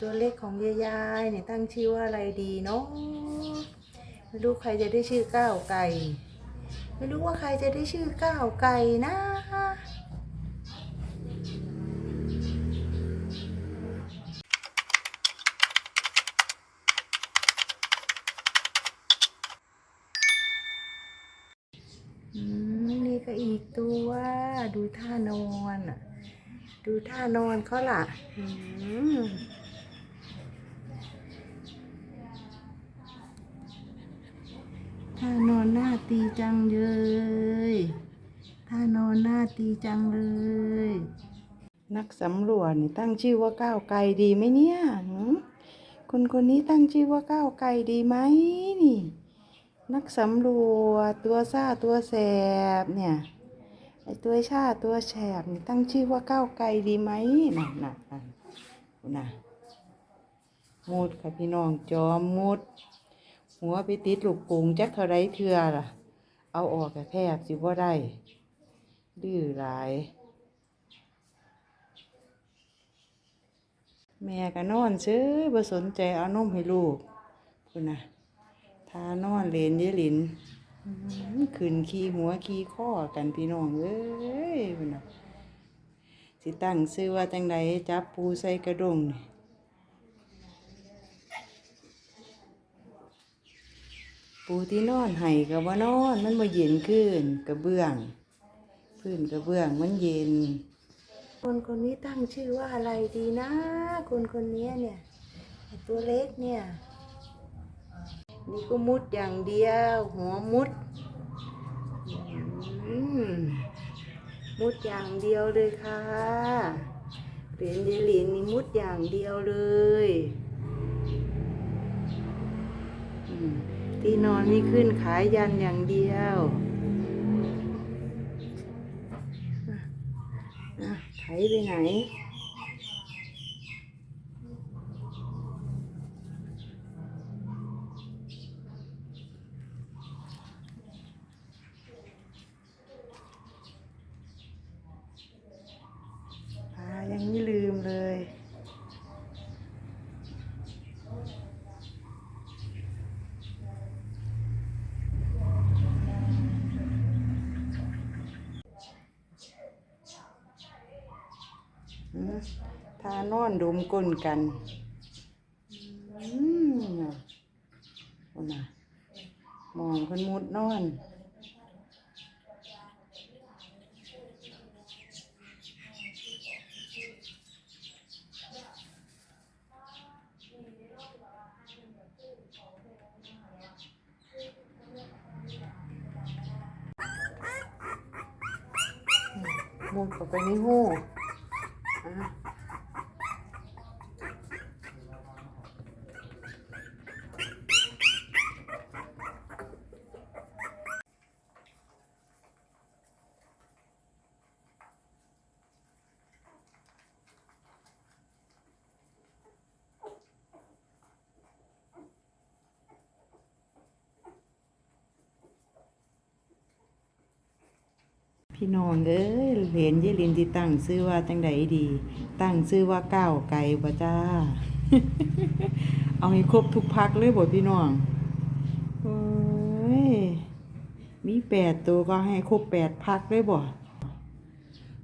ตัวเล็กของยายายเนี่ยตั้งชื่อว่าอะไรดีเนาะไม่รู้ใครจะได้ชื่อก้าวไก่ไม่รู้ว่าใครจะได้ชื่อก้าวไก่นะนี่ก็อีกตัวดูท่านอนอะ ดูท่านอนเขาล่ะ อืมท่านอน หน้าตีจังเลยท่านอนหน้าตีจังเลย นักสำรวจนี่ตั้งชื่อว่าก้าวไกลดีไหมเนี่ยคนคนนี้ตั้งชื่อว่าก้าวไกลดีไหมนี่ นักสำรวจตัวซ่าตัวแสบเนี่ยไอตัวชาตัวแฉบนี่ตั้งชื่อว่าก้าวไกลดีไหมน่ะน่ะน่ะน่ะมุดค่ะพี่น้องจอมมุด หัวไปติดลูกปุงจักเท่าไรเทือล่ะ เอาออกกับแทบสิว่าได้ดื้อหลาย แม่ก็นอนซื้อบ่สนใจเอานมให้ลูกคุณน่ะทานอนเลนเยลินอื้อหือขึ้นขี้หัวขี้ข้อกันพี่น้องเอ้ยพุ่นน่ะสิตั้งซื้อว่าจังไดจับปูใส่กระดงนี่ ปูที่นอนไห้ก็บ่นอน มันบ่เย็นขึ้นกระเบื้องพื้นกระเบื้องมันเย็น คนคนนี้ตั้งชื่อว่าอะไรดีนะ คนคนนี้เนี่ยตัวเล็กเนี่ย นี่ก็มุดอย่างเดียว หัวมุดมุดอย่างเดียวเลยค่ะเหรียญเยลินนี่มุดอย่างเดียวเลยอืม ที่นอนนี่ขึ้นขายยันอย่างเดียวไถไปไหน พายังไม่ลืมเลย ทานอนดมก้นกันอืมน่ะโอ้น่ะมองคนมุดนอนมุดเข้าไปในหู อ่ พี่น้องเอ้ยเหรียญยายลินที่ตั้งซื้อว่าจังใดดี ตั้งซื้อว่าก้าวไก่บ่จ้า เอาให้ครบทุกพักเลยบ่พี่น้องโอ้ยมีแปดตัวก็ให้ครบแปดพักเลยบ่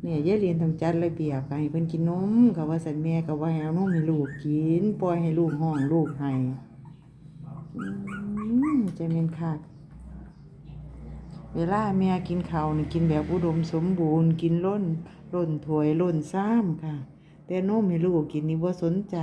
เนี่ยยายลินต้องจัดระเบียบให้เพิ่นกินนมก็ว่าสันแม่ก็ว่าให้เอานมให้ลูกกิน ปล่อยให้ลูกห้องลูกให้อืมจะเป็นคัก เวลาแม่กินข้าวนี่กินแบบอุดมสมบูรณ์ กินล้นล้นถวยล้นซ้ำค่ะ แต่นมให้ลูกกินนี่ว่าสนใจ